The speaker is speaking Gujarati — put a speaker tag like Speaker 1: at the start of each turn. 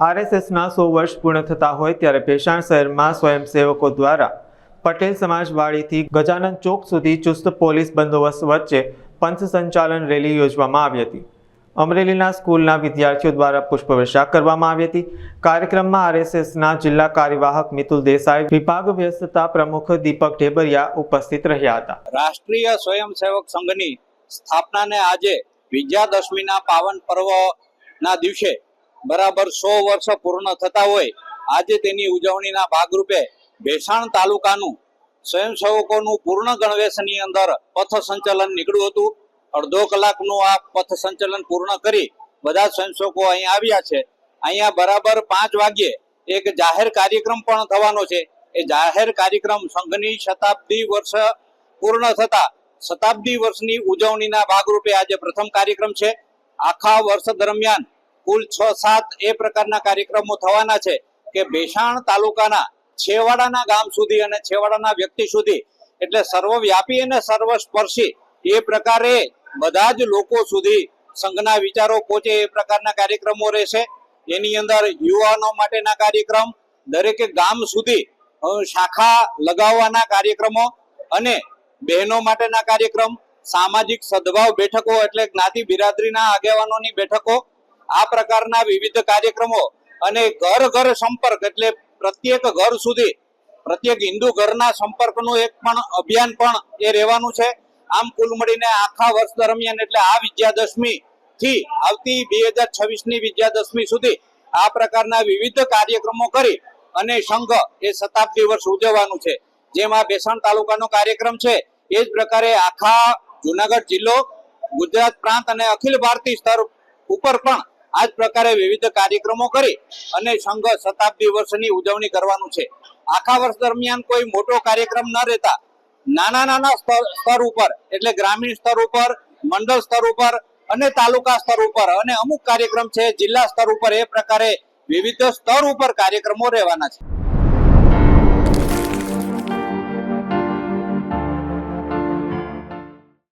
Speaker 1: આરએસએસના સો વર્ષ પૂર્ણ થતા હોય ત્યારે ભેસાણ શહેરમાં સ્વયંસેવકો દ્વારા પટેલ સમાજવાડીથી ગજાનંદ ચોક સુધી ચુસ્ત પોલીસ બંદોબસ્ત વચ્ચે પંથ સંચાલન રેલી યોજવામાં આવી હતી. અમરેલીના સ્કૂલના વિદ્યાર્થીઓ દ્વારા પુષ્પવર્ષા કરવામાં આવી હતી. કાર્યક્રમમાં આરએસએસના જિલ્લા કાર્યવાહક મિતુલ દેસાઈ, વિભાગ વ્યસ્તતા પ્રમુખ દીપક ઢેબરિયા ઉપસ્થિત રહ્યા હતા.
Speaker 2: રાષ્ટ્રીય સ્વયંસેવક સંઘની સ્થાપનાને આજે વિજયાદશમીના પાવન પર્વના દિવસે બરાબર સો વર્ષ પૂર્ણ થતા હોય, આજે તેની ઉજવણીના ભાગરૂપે ભેસાણ તાલુકાનું સ્વયંસેવકોનું પૂર્ણ ગણવેશની અંદર પથ સંચલન નીકળ્યું હતું. અડધો કલાકનું આ પથ સંચલન પૂર્ણ કરી બધા સ્વયંસેવકો અહીં આવ્યા છે. અહીંયા બરાબર પાંચ વાગ્યે એક જાહેર કાર્યક્રમ પણ થવાનો છે. એ જાહેર કાર્યક્રમ સંઘની શતાબ્દી વર્ષ પૂર્ણ થતા શતાબ્દી વર્ષની ઉજવણીના ભાગરૂપે આજે પ્રથમ કાર્યક્રમ છે. આખા વર્ષ દરમિયાન કુલ છ સાત એ પ્રકારના કાર્યક્રમો થવાના છે કે ભેસાણ તાલુકાના છેવાડાના ગામ સુધી અને છેવાડાના વ્યક્તિ સુધી. એટલે સર્વવ્યાપી અને સર્વસ્પર્શી એ પ્રકારે બધા જ લોકો સુધી સંઘના વિચારો પહોંચે એ પ્રકારના કાર્યક્રમો રહેશે. એની અંદર યુવાનો માટેના કાર્યક્રમ, દરેક ગામ સુધી શાખા લગાવવાના કાર્યક્રમો અને બહેનો માટેના કાર્યક્રમ, સામાજિક સદભાવ બેઠકો એટલે જ્ઞાતિ બિરાદરીના આગેવાનોની બેઠકો આ પ્રકારના વિવિધ કાર્યક્રમો અને ઘર ઘર સંપર્ક એટલે પ્રત્યેક ઘર સુધી, પ્રત્યેક હિન્દુ ઘરના સંપર્કનું એક પણ અભિયાન પણ એ રહેવાનું છે. આમ કુલ મળીને આખા વર્ષ દરમિયાન એટલે આ વિજયાદશમી થી આવતી બે હજાર છવ્વીસની વિજયાદશમી સુધી આ પ્રકારના વિવિધ કાર્યક્રમો કરી અને સંઘ એ શતાબ્દી વર્ષ ઉજવવાનું છે. જેમાં બેસણ તાલુકાનો કાર્યક્રમ છે. એ જ પ્રકારે આખા જુનાગઢ જિલ્લો, ગુજરાત પ્રાંત અને અખિલ ભારતીય સ્તર ઉપર પણ આ પ્રકારે વિવિધ કાર્યક્રમો કરી અને સંઘ શતાબ્દી વર્ષની ઉજવણી કરવાનું છે. આખા વર્ષ દરમિયાન કોઈ મોટો કાર્યક્રમ ન રહેતા નાના નાના સ્તર ઉપર, એટલે ગ્રામીણ સ્તર ઉપર, મંડળ સ્તર ઉપર અને તાલુકા સ્તર ઉપર અને અમુક કાર્યક્રમ છે, જિલ્લા સ્તર ઉપર એ પ્રકારે વિવિધ સ્તર ઉપર કાર્યક્રમો રહેવાના છે.